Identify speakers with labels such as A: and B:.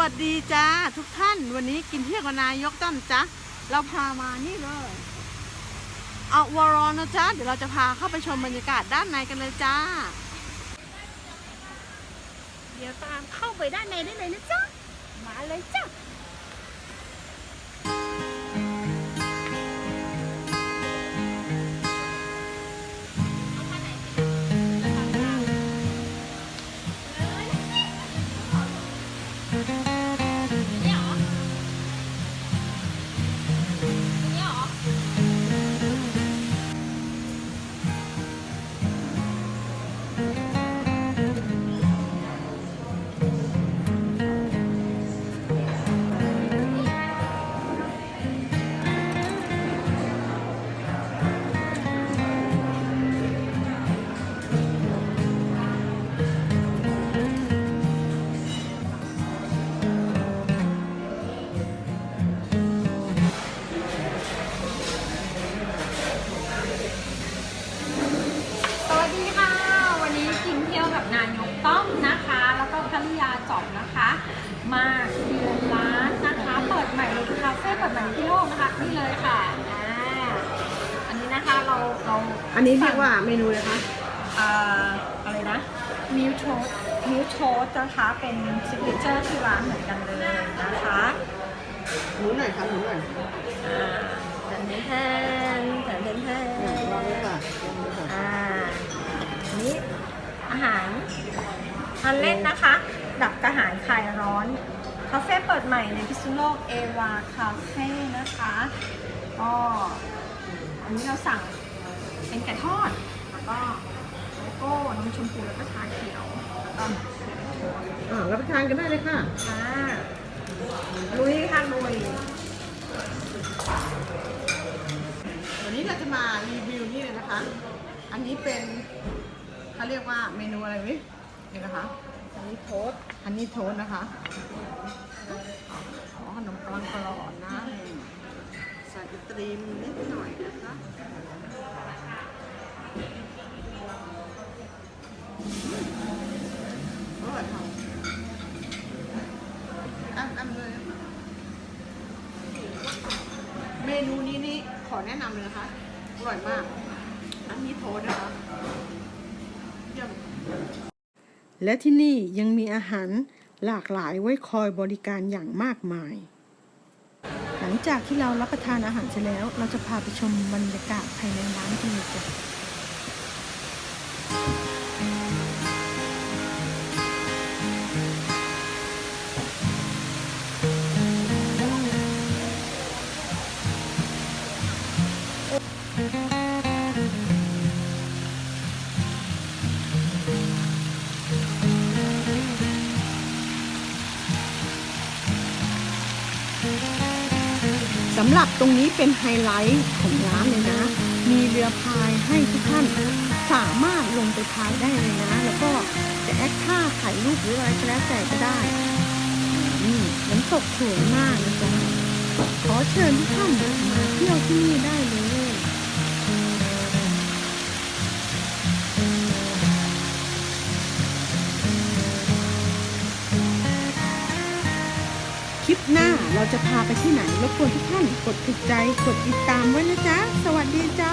A: วัสดีจ้าทุกท่านวันนี้กินเที่ยวกับนายกตั้มจ้ะเราพามานี่เลยเอาวอรอนะจ้าเดี๋ยวเราจะพาเข้าไปชมบรรยากาศด้านในกันเลยจ้า
B: เดี๋ยวตามเข้าไปด้านในได้เลยนะจ๊ะมาเลยจ้ะ thank you อบนะคะ มาเดือนร้านนะคะ เปิดใหม่เลยคาเฟ่เปิดใหม่ที่โลกนะคะนี่เลยค่ะอ่าอันนี้นะคะเราเรา
A: อันนี้เรียกว่าเมนูเลยคะ
B: อ่าอะไรนะมิวโชสมิวโชสนะคะเป็นซิกเนเจอร์ที่ร้านเหมือนกันเลยนะคะ
A: หนูหน่อยค่ะหนูหน่อย
B: อ่าแทนแทนแทนแทนแท
A: อะลอง
B: น
A: เลยค่ะลองเลยค่ะ
B: อ่าอันนี้อาหารทานเล่นนะคะ ดับกระหายคลายร้อน คาเฟ่เปิดใหม่ในพิษณุโลกเอวาคาเฟ่นะคะก็อันนี้เราสั่งเป็นไก่ทอด แล้วก็โกโก้นมชมพูแล้วก็ชาเขียวแล้วก็
A: อ่ารับประทานกันได้เลยค่ะ
B: ค่ะลุยค่ะลุย
A: วันนี้เราจะมารีวิวนี่เลยนะคะ อันนี้เป็นเขาเรียกว่าเมนูอะไรวินี่นะคะ
B: อันนี้โพส
A: อันนี้โทสนะคะขอขนมปังกรอบนะใส่อิตรีมนิดหน่อยนะคะอร่อยค่ะอ้ำอ้ำเลย เมนูนี้นี่ขอแนะนำเลยนะคะ อร่อยมาก อันนี้โทสนะคะเยี่ยม และที่นี่ยังมีอาหารหลากหลายไว้คอยบริการอย่างมากมาย หลังจากที่เรารับประทานอาหารเสร็จแล้ว เราจะพาไปชมบรรยากาศภายในร้านกันเลยจ้ะสำหรับตรงนี้เป็นไฮไลท์ของร้านเลยนะ มีเรือพายให้ทุกท่านสามารถลงไปพายได้เลยนะ แล้วก็จะแอคท่าถ่ายรูปหรืออะไรก็แล้วแต่ก็ได้นี่น้ำตกสวยมากนะจ๊ะขอเชิญทุกท่านมาเที่ยวที่นี่ได้เลย คลิปหน้าเราจะพาไปที่ไหนรบกวนทุกท่านกดถูกใจ กดติดตามไว้นะจ๊ะ สวัสดีจ้า